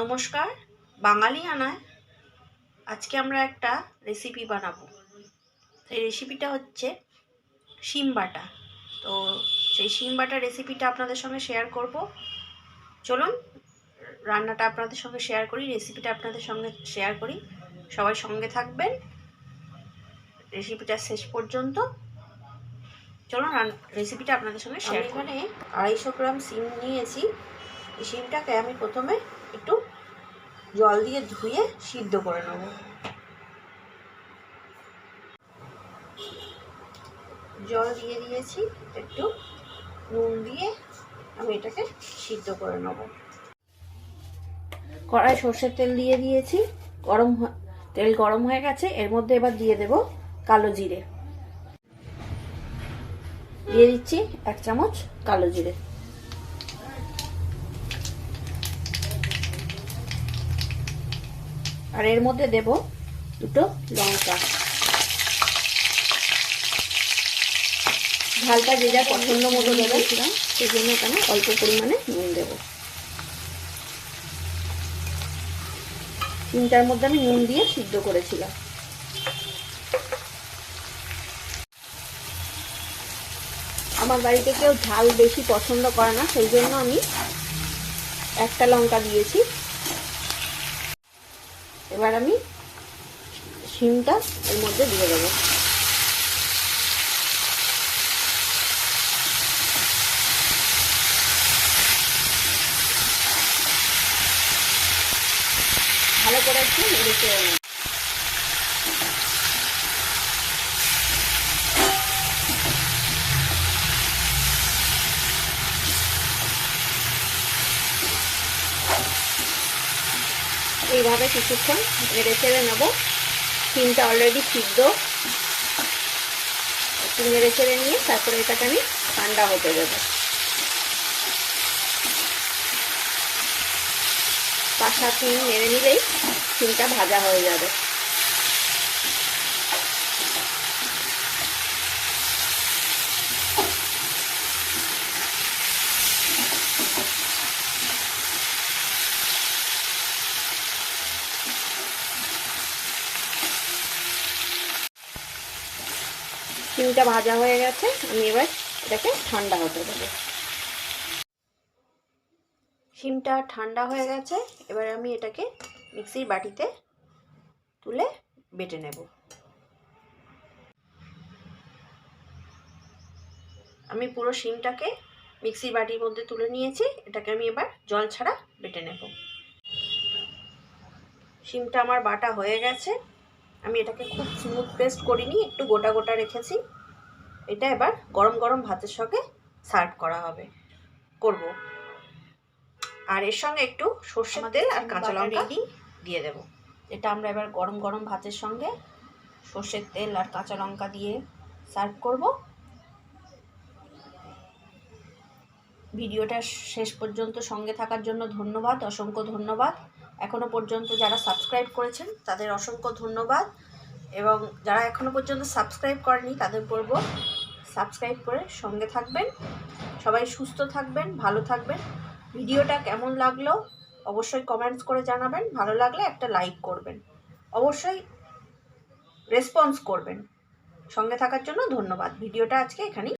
নমস্কার বাঙালি আনায় আজকে আমরা একটা রেসিপি বানাবো। সেই রেসিপিটা হচ্ছে শিম বাটা। তো সেই শিম বাটা রেসিপিটা আপনাদের সঙ্গে শেয়ার করব। চলুন রান্নাটা আপনাদের সঙ্গে শেয়ার করি রেসিপিটা আপনাদের সঙ্গে শেয়ার করি। সবাই সঙ্গে থাকবেন। রেসিপিটা শেষ পর্যন্ত। চলুন রেসিপিটা আপনাদের সঙ্গে শেয়ার এখানে আড়াইশো গ্রাম সিম নিয়েছি। এই সিমটাকে আমি প্রথমে একটু জল দিয়ে ধুয়ে সিদ্ধ করে নেব। জল দিয়ে দিয়েছি, একটু নুন দিয়ে আমি এটাকে সিদ্ধ করে নেব। কড়াই সর্ষের তেল দিয়ে দিয়েছি, গরম তেল গরম হয়ে গেছে, এর মধ্যে এবার দিয়ে দেব কালো জিরে। দিয়ে দিচ্ছি এক চামচ কালো জিরে। আর এর মধ্যে দেব দুটো লঙ্কা। ঝালটা যে যার পছন্দ মতো দেবেছিলাম সেই জন্য এখানে অল্প পরিমাণে নুন দেব। তিনটার মধ্যে আমি নুন দিয়ে সিদ্ধ করেছিলাম। আমার বাড়িতে কেউ ঝাল বেশি পছন্দ করে না সেই জন্য আমি একটা লঙ্কা দিয়েছি। এবার আমি শিমটা এর মধ্যে দিয়ে দেবো। ভালো করে একটু নেব। এইভাবে কিছুক্ষণ নেড়ে চেড়ে নেব। ডিমটা অলরেডি সিদ্ধ। একটু নেড়ে চেড়ে নিয়ে তারপরে এটাকে আমি ঠান্ডা হতে দেবো। পাঁচ সাত নেড়ে নিলেই ডিমটা ভাজা হয়ে যাবে। ডিমটা ভাজা হয়ে গেছে, আমি এবার এটাকে ঠান্ডা হতে দেবো। শিমটা ঠান্ডা হয়ে গেছে, এবার আমি এটাকে মিক্সির বাটিতে তুলে বেটে নেব। আমি পুরো শিমটাকে মিক্সির বাটির মধ্যে তুলে নিয়েছি, এটাকে আমি এবার জল ছাড়া বেটে নেব। শিমটা আমার বাটা হয়ে গেছে আমি এটাকে খুব স্মুথ পেস্ট করিনি একটু গোটা গোটা রেখেছি। এটা এবার গরম গরম ভাতের সঙ্গে সার্ভ করা হবে। করব। আর এর সঙ্গে একটু সর্ষের তেল আর কাঁচা লঙ্কা দিয়ে দেব। এটা আমরা এবার গরম গরম ভাতের সঙ্গে সর্ষের তেল আর কাঁচা লঙ্কা দিয়ে সার্ভ করব। ভিডিওটা শেষ পর্যন্ত সঙ্গে থাকার জন্য ধন্যবাদ অসংখ্য ধন্যবাদ। এখনও পর্যন্ত যারা সাবস্ক্রাইব করেছেন, তাদের অসংখ্য ধন্যবাদ। এবং যারা এখনও পর্যন্ত সাবস্ক্রাইব করেনি, তাদের বলব সাবস্ক্রাইব করে সঙ্গে থাকবেন। সবাই সুস্থ থাকবেন, ভালো থাকবেন। ভিডিওটা কেমন লাগল অবশ্যই কমেন্টস করে জানাবেন। ভালো লাগলে একটা লাইক করবেন। অবশ্যই রেসপন্স করবেন। সঙ্গে থাকার জন্য ধন্যবাদ। ভিডিওটা আজকে এখানেই